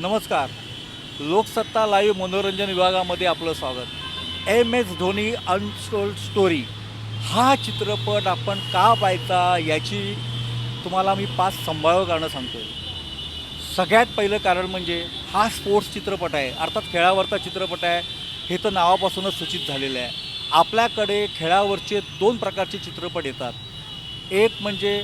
नमस्कार. लोकसत्ता लाईव्ह मनोरंजन विभागामध्ये आपलं स्वागत. M S Dhoni untold story. हा चित्रपट आपण का पाहायचा याची तुम्हाला मी पाच संभाव्य कारणं सांगतो सगळ्यात पहिलं कारण म्हणजे हा स्पोर्ट्स चित्रपट आहे. अर्थात खेळावरचा चित्रपट आहे. हे तर नावापासूनच सूचित झालेलं आहे. आपल्याकडे खेळावरचे दोन प्रकारचे चित्रपट येतात. एक म्हणजे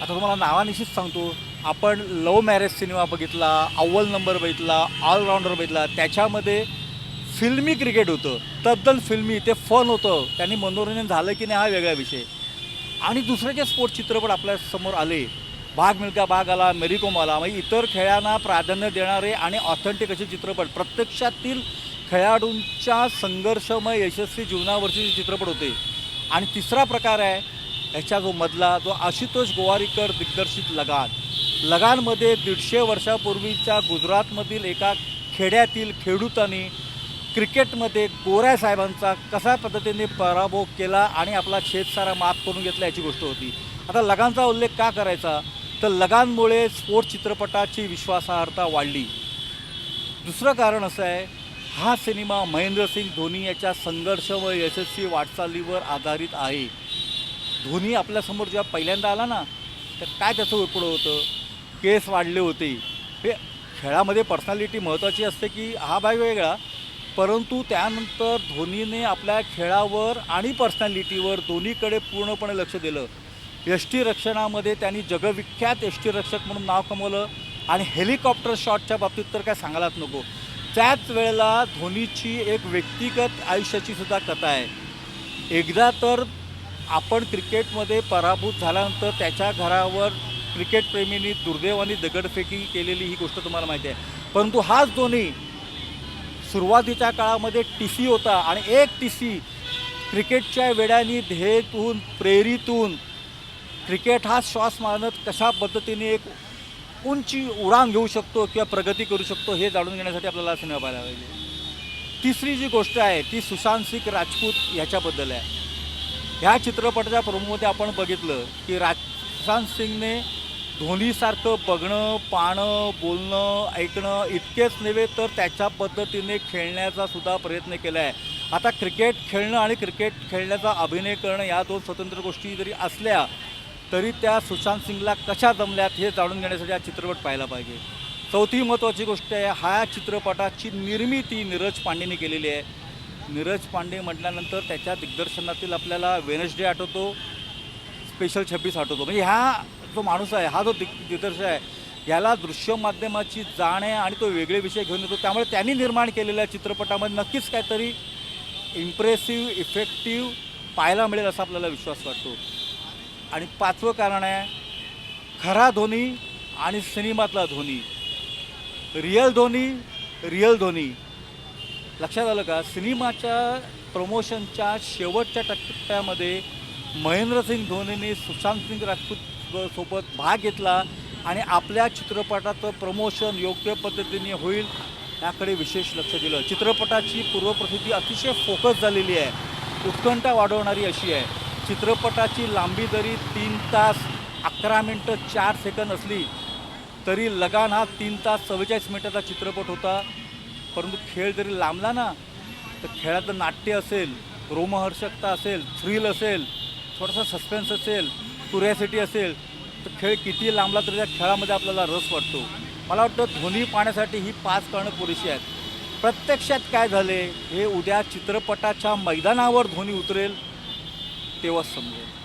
आता तुम्हाला नावानिशीच सांगतो. आपण लव मॅरेज सिनेमा बघितला अव्वल नंबर बघितला ऑलराऊंडर बघितला त्याच्यामध्ये फिल्मी क्रिकेट होतं. तद्दल फिल्मी ते फन होतं. त्यांनी मनोरंजन झालं की नाही हा वेगळा विषय. आणि दुसरे जे स्पोर्ट्स चित्रपट आपल्यासमोर आले. भाग मिल्का भाग आला मेरीकोम आला. म्हणजे इतर खेळांना प्राधान्य देणारे आणि ऑथेंटिक असे चित्रपट प्रत्यक्षातील खेळाडूंच्या संघर्षमय यशस्वी जीवनावरचे जे चित्रपट होते. आणि तिसरा प्रकार आहे ह्याच्या जो मधला जो आशुतोष गोवारीकर दिग्दर्शित लगान. लगानमध्ये दीडशे वर्षापूर्वीच्या गुजरातमधील एका खेड्यातील खेडूतांनी क्रिकेटमध्ये गोऱ्या साहेबांचा कशा पद्धतीने पराभव केला आणि आपला सारा माफ करून घेतला याची गोष्ट होती. आता लगानचा उल्लेख का करायचा? तर लगानमुळे स्पोर्ट्स चित्रपटाची विश्वासार्हता वाढली. दुसरं कारण असं आहे हा सिनेमा महेंद्रसिंग धोनी याच्या संघर्ष व यशस्वी वाटचालीवर आधारित आहे. धोनी आपल्यासमोर जेव्हा पहिल्यांदा आला ना तर काय त्याचं पुढं होतं? केस वाढले होते. हे खेळामध्ये पर्सनॅलिटी महत्त्वाची असते की हा भाग वेगळा परंतु त्यानंतर धोनीने आपल्या खेळावर आणि पर्सनॅलिटीवर दोन्हीकडे पूर्णपणे लक्ष दिलं. यष्टीरक्षणामध्ये त्यांनी जगविख्यात यष्टीरक्षक म्हणून नाव कमवलं आणि हेलिकॉप्टर शॉटच्या बाबतीत तर काय सांगायलाच नको. त्याच वेळेला धोनीची एक व्यक्तिगत आयुष्याची सुद्धा कथा आहे. एकदा तर आपण क्रिकेटमध्ये पराभूत झाल्यानंतर त्याच्या घरावर क्रिकेटप्रेमींनी दुर्दैवाने दगडफेकी केलेली ही गोष्ट तुम्हाला माहिती आहे. परंतु हाच धोनी सुरुवातीच्या काळामध्ये टी सी होता आणि एक टी सी क्रिकेटच्या वेड्याने ध्येयतून प्रेरितून क्रिकेट हा श्वास मानत कशा पद्धतीने एक उंची उडान घेऊ शकतो किंवा प्रगती करू शकतो हे जाणून घेण्यासाठी आपल्याला सिनेमा पाहायला पाहिजे तिसरी जी गोष्ट आहे ती सुशांत सिंग राजपूत ह्याच्याबद्दल आहे. ह्या चित्रपटाच्या प्रमुखमध्ये आपण बघितलं की राज सुशांत सिंगने धोनीसारखं बघणं पाहणं बोलणं ऐकणं इतकेच नव्हे तर त्याच्या पद्धतीने खेळण्याचा सुद्धा प्रयत्न केला आहे आता क्रिकेट खेळणं आणि क्रिकेट खेळण्याचा अभिनय करणं या दोन स्वतंत्र गोष्टी जरी असल्या तरी त्या सुशांत सिंगला कशा जमल्यात हे जाणून घेण्यासाठी हा चित्रपट पाहायला पाहिजे. चौथी महत्त्वाची गोष्ट आहे हा चित्रपटाची निर्मिती नीरज पांडेने केलेली आहे. नीरज पांडे म्हटल्यानंतर त्याच्या दिग्दर्शनातील आपल्याला वेनसडे आठवतो स्पेशल छब्बीस आठवतो. म्हणजे ह्या जो माणूस आहे हा जो दि दिग्दर्शक आहे याला दृश्य माध्यमाची जाण आहे आणि तो वेगळे विषय घेऊन येतो. त्यामुळे त्यांनी निर्माण केलेल्या चित्रपटामध्ये नक्कीच काहीतरी इम्प्रेसिव्ह इफेक्टिव्ह पाहायला मिळेल असा आपल्याला विश्वास वाटतो. आणि पाचवं कारण आहे खरा धोनी आणि सिनेमातला Dhoni. Real Dhoni real Dhoni. लक्षात आलं का? सिनेमाच्या प्रमोशनच्या शेवटच्या टप्प्यामध्ये महेंद्रसिंग धोनीने सुशांत सिंग राजपूत सोबत भाग घेतला आणि आपल्या चित्रपटाचं प्रमोशन योग्य पद्धतीने होईल याकडे विशेष लक्ष दिलं. चित्रपटाची पूर्वप्रसिद्धी अतिशय फोकस झालेली आहे. उत्कंठा वाढवणारी अशी आहे. चित्रपटाची लांबी जरी तीन तास अकरा मिनटं चार सेकंद असली तरी लगान हा तीन तास चव्वेचाळीस मिनटाचा चित्रपट होता. परंतु खेळ जरी लांबला ना तर खेळातलं नाट्य असेल रोमहर्षकता असेल थ्रिल असेल थोडासा सस्पेन्स असेल क्युरियासिटी असेल तर खेळ किती लांबला तरी त्या खेळामध्ये आपल्याला रस वाटतो. मला वाटतं धोनी पाहण्यासाठी ही पाच कारणं पुरेशी आहेत. प्रत्यक्षात काय झाले हे उद्या चित्रपटाच्या मैदानावर धोनी उतरेल तेव्हाच समजेल.